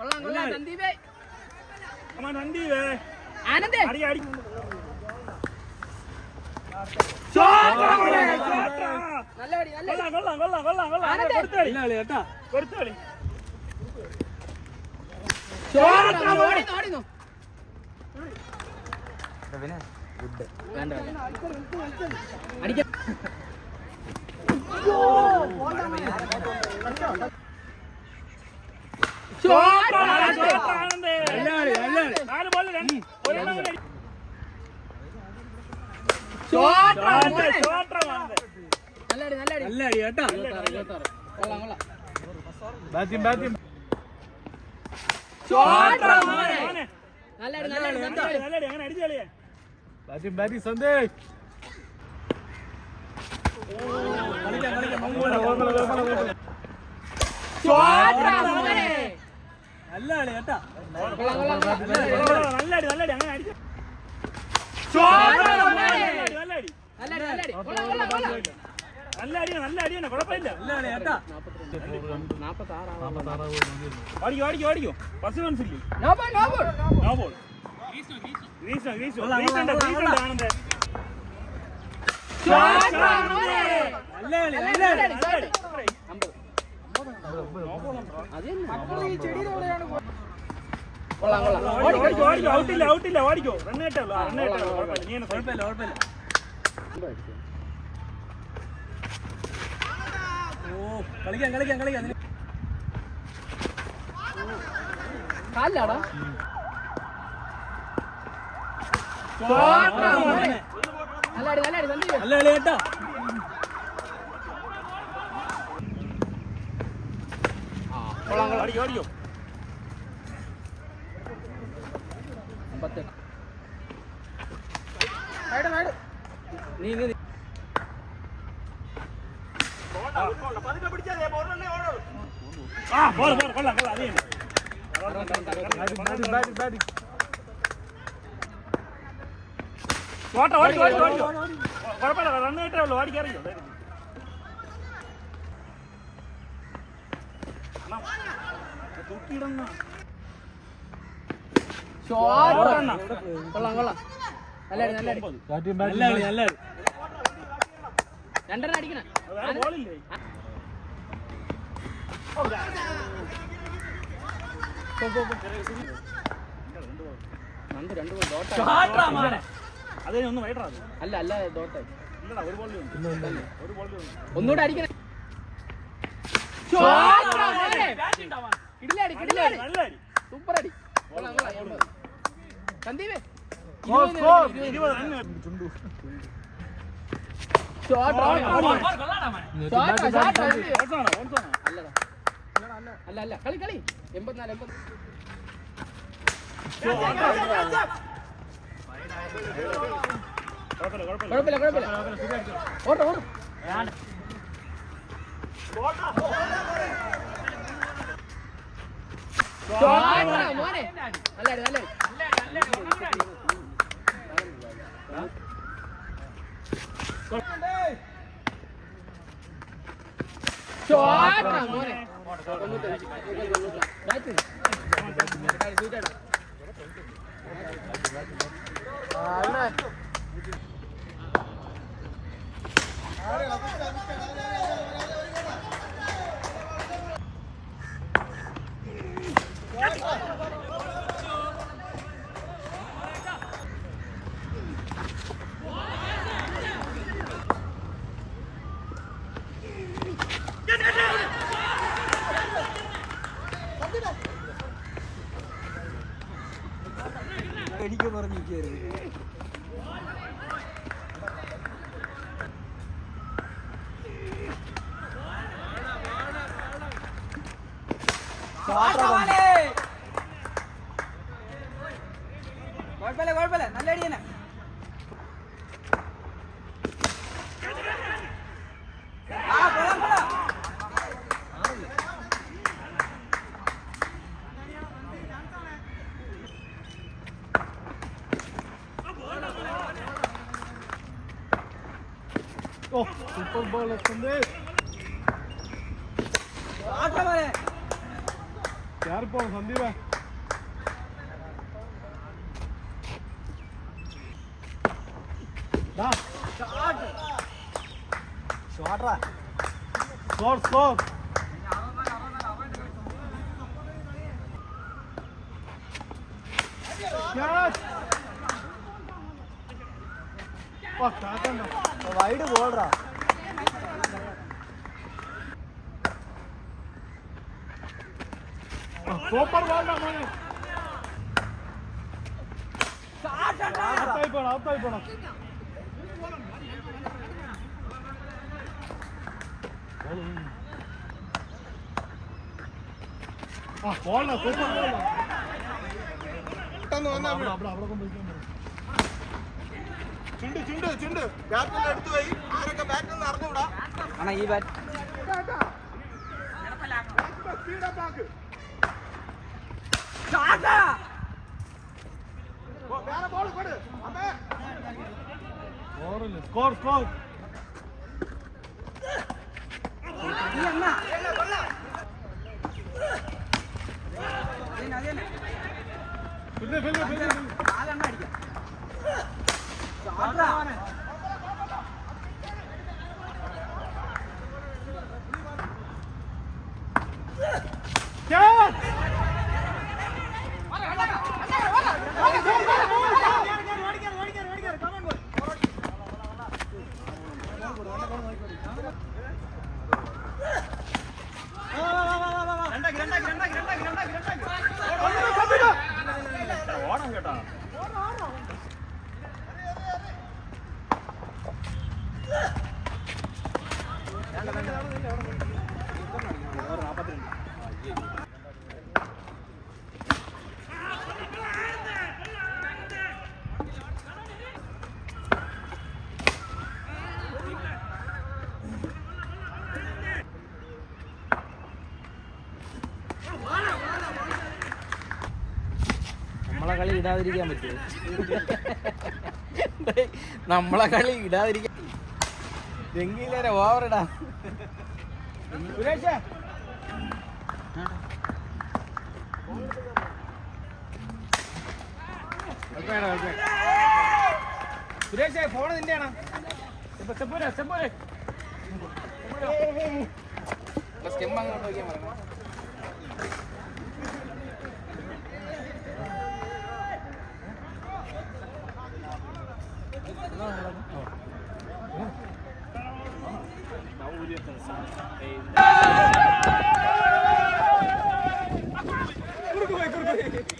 കൊള്ളാം കൊള്ളാം. സന്ദീപേ അമ്മ നന്ദിവേ ആനന്ദേ. അടി അടി. നല്ല പടി നല്ല കൊള്ളാം കൊള്ളാം കൊള്ളാം കൊള്ളാം കൊള്ളാം ആനന്ദേ. കൊടുത്തോളി കേട്ടാ കൊടുത്തോളി ഓടിന്നു ഓടിന്നു വേണ്ട വേണ്ട അടിക്കാം ആനന്ദേ നല്ലാളി നല്ലാളി നാല് ബോൾ രണ്ട് ഒരെണ്ണം കൂടി അടി. ഷോട്ട് ആനന്ദേ, ഷോട്ടറാ ആനന്ദേ. നല്ലടി നല്ലടി നല്ലാളി കേട്ടാ കൊള്ളാം കൊള്ളാം ബാറ്റിംഗ് ബാറ്റിംഗ് ഷോട്ട് മോനെ, നല്ലടി നല്ലടി നല്ലടി, നല്ലടി നല്ലടി, അങ്ങനെ അടിച്ച് കളിയെ. ബാറ്റിംഗ് ബാറ്റിംഗ് സന്ദേശ് കളിക്കാം കളിക്കാം நல்ல அடி கேட்டா நல்ல அடி நல்ல அடி அங்க அடி நல்ல அடி நல்ல அடி நல்ல அடி என்ன குழப்பம் இல்ல நல்ல அடி கேட்டா 46 46 ஓடிக்கு ஓடிக்கு ஓடிக்கு பஸ் ரன் சொல்லி no ball no ball no ball ரீசோ ரீசோ ரீசோ ரீசோ ரீசோ ஆனந்த நல்ல அடி நல்ல அடி 50 ഓടിക്കോ ഓടിക്കോ ഔട്ടില്ല ഔട്ടില്ല ഓടിക്കോ റൺ കേട്ടോ റൺ കേട്ടോ കുഴപ്പമില്ല നീ എന്നെ കുഴപ്പമില്ല കുഴപ്പമില്ല ഓ കളിക്കാം കളിക്കാം കളിക്കാം കാലിലാടാ നല്ലടി നല്ലടി സന്ദീപ് നല്ലാളി കേട്ടാ കൊള്ളാം കൊള്ളാം ഓടിക്കോ ഓടിക്കോ അമ്പത്തെട്ട് സൈഡ് സൈഡ് നീ നീ ആ ബോൾ ബോൾ കൊള്ളാം കൊള്ളാം അതേ ബാറ്റിംഗ് ബാറ്റിംഗ് ബാറ്റിംഗ് ഓട്ടോ ഓടിക്കോ ഓടിക്കോ ഓടിക്കോ കുഴപ്പമില്ല റൺ കേട്ടേ ഉള്ളൂ ഓടിക്കറിയോ കൊള്ളാം കൊള്ളാം. രണ്ടെണ്ണം അടിക്കണം. അല്ല അല്ല ഡോട്ട് ഇല്ലടാ ഒരു ബോളിൽ ഉണ്ട് ഒരു ബോളിൽ ഉണ്ട് ഒന്നുകൂടെ അടിക്കണം. ഓൺസാണോ ഓൺസാണോ അല്ലടാ. അല്ല അല്ല. കളി കളി. എൺപത്തിനാല് എൺപത് കുഴപ്പമില്ല കുഴപ്പമില്ല. കുഴപ്പമില്ല കുഴപ്പമില്ല. ഓട്ടോ ഓട്ടോ అరే అబ్బా అబ్బా అబ్బా ഷോട്ട് മോനെ തൊണ്ണൂറ്റഞ്ച് ബാറ്റ് സൂറ്റാടാ എനിക്ക് പറഞ്ഞിരിക്കുകയായിരുന്നു കുഴപ്പമില്ല കുഴപ്പമില്ല നല്ല അടി തന്നെ ఓ సూపర్ బాల్ వస్తుంది క్యార్ బాల్ సందీపా షాట్ రా షాట్ షాట్ Yes! വൈഡ് ബോളറാ സൂപ്പർ ബോളാ മോനെ ഔട്ടായി പോണം ഔട്ടായി പോണം ആ. ബോളാ സൂപ്പർ ബോളാ അവിടെ അവിടെ അവിടെ കൊണ്ടുപോയി. ചുണ്ട് ചുണ്ട് ചുണ്ട്. ബാറ്റിൽ എടുത്തു പോയി. ആരൊക്കെ ബാറ്റിൽ നിന്ന് അറിഞ്ഞുകൂടാ? അണ്ണാ ഈ ബാറ്റ് വേറെ ബോൾ കൊടു അമ്മേ. സ്കോറില്ല സ്കോർ സ്കോർ പിന്നെ പിന്നെ പിന്നെ നാലെണ്ണ അടിക്കാം. ரெண்டாக்கு ரெண்டாக்கு ரெண்டாக்கு ரெண்டாக்கு ரெண்டாக்கு ஓடம் கேட்டான் ഇടാതിരിക്കാൻ പറ്റുമോ നമ്മളെ കളി ഇടാതിരിക്കാൻ ഡെങ്കിയിലേറെ ഓവർ ഇടാ സുരേഷേ ഫോണ് നിന്റെയാണോ ചെപ്പോരെ ചെപ്പോരെ സ്റ്റെം അങ്ങോട്ട് നോക്കിയാൽ പറഞ്ഞു 그렇게 해 그렇게 해